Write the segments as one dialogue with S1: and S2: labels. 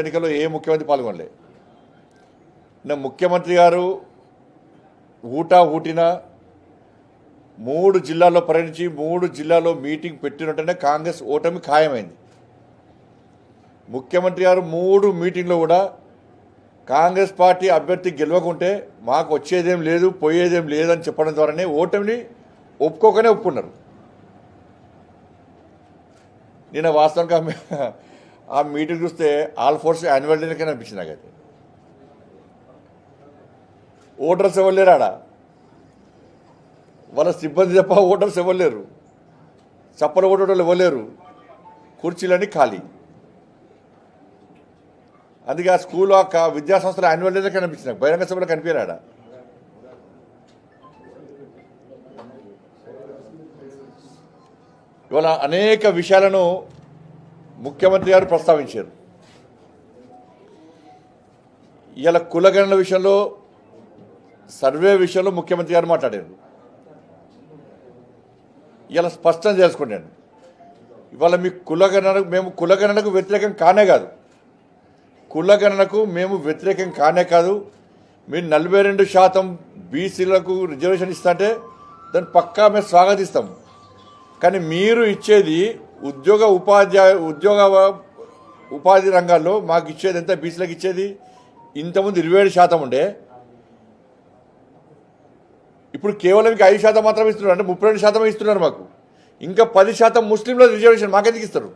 S1: ఎన్నికల్లో ఏ ముఖ్యమంత్రి పాల్గొనలే. నా ముఖ్యమంత్రి గారు ఊటా ఊటిన మూడు జిల్లాల్లో పర్యటించి మూడు జిల్లాల్లో మీటింగ్ పెట్టినట్టనే కాంగ్రెస్ ఓటమి ఖాయమైంది. ముఖ్యమంత్రి గారు మూడు మీటింగ్లో కూడా కాంగ్రెస్ పార్టీ అభ్యర్థి గెలవకుంటే మాకు వచ్చేదేం లేదు పోయేదేం లేదని చెప్పడం ద్వారానే ఓటమిని ఒప్పుకోకనే ఒప్పుకున్నారు. నేను వాస్తవంగా ఆ మీటింగ్ చూస్తే ఆల్ ఫోర్స్ యాన్యువల్ డే లెక్కనే అనిపించింది నాకైతే. ఓటర్స్ ఎవరు లేరు ఆడ? వాళ్ళ సిబ్బంది తప్ప ఓటర్స్ ఎవరు లేరు? చప్పలు ఓటోళ్ళు ఇవ్వలేరు కుర్చీలన్నీ ఖాళీ. అందుకే ఆ స్కూల్ ఆ విద్యా సంస్థల యాన్యువల్ డే లెక్క బహిరంగ సభలో కనిపించారు ఆడ. ఇవాళ అనేక విషయాలను ముఖ్యమంత్రి గారు ప్రస్తావించారు. ఇవాళ కులగణన విషయంలో సర్వే విషయంలో ముఖ్యమంత్రి గారు మాట్లాడారు. ఇలా స్పష్టం చేసుకున్నాను ఇవాళ మీ కులగణనకు మేము కులగణనకు వ్యతిరేకం కానే కాదు. కులగణనకు మేము వ్యతిరేకం కానే కాదు. మీరు నలభై రెండు శాతం బీసీలకు రిజర్వేషన్ ఇస్తుంటే దాన్ని పక్కా మేము స్వాగతిస్తాం. కానీ మీరు ఇచ్చేది ఉద్యోగ ఉపాధ్యాయ ఉద్యోగ ఉపాధి రంగాల్లో మాకు ఇచ్చేది ఎంత? బీసీలకు ఇచ్చేది? ఇంతకుముందు ఇరవై ఏడు శాతం ఉండే. ఇప్పుడు కేవలం ఇంకా ఐదు శాతం మాత్రమే ఇస్తున్నారు. అంటే ముప్పై రెండు శాతం ఇస్తున్నారు మాకు. ఇంకా పది శాతం ముస్లింల రిజర్వేషన్ మాకెందుకు ఇస్తారు?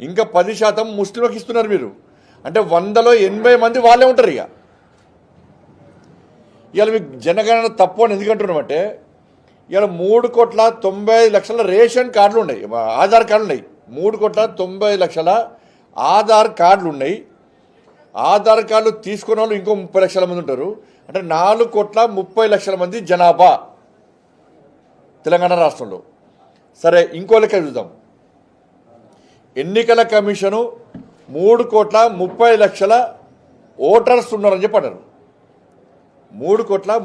S1: ఇంకా పది శాతం ముస్లింలకు ఇస్తున్నారు మీరు. అంటే వందలో ఎనభై మంది వాళ్ళే ఉంటారు ఇక. ఇవాళ మీకు జనగణన తప్పు అని ఎందుకంటున్నామంటే ఇలా మూడు కోట్ల తొంభై ఐదు లక్షల రేషన్ కార్డులు ఉన్నాయి. ఆధార్ కార్డులు ఉన్నాయి. మూడు కోట్ల తొంభై లక్షల ఆధార్ కార్డులు ఉన్నాయి. ఆధార్ కార్డులు తీసుకున్న వాళ్ళు ఇంకో ముప్పై లక్షల మంది ఉంటారు. అంటే నాలుగు కోట్ల ముప్పై లక్షల మంది జనాభా తెలంగాణ రాష్ట్రంలో. సరే ఇంకో లెక్క చూద్దాం. ఎన్నికల కమిషను మూడు కోట్ల ముప్పై లక్షల ఓటర్స్ ఉన్నారని చెప్పారు మూడు కోట్ల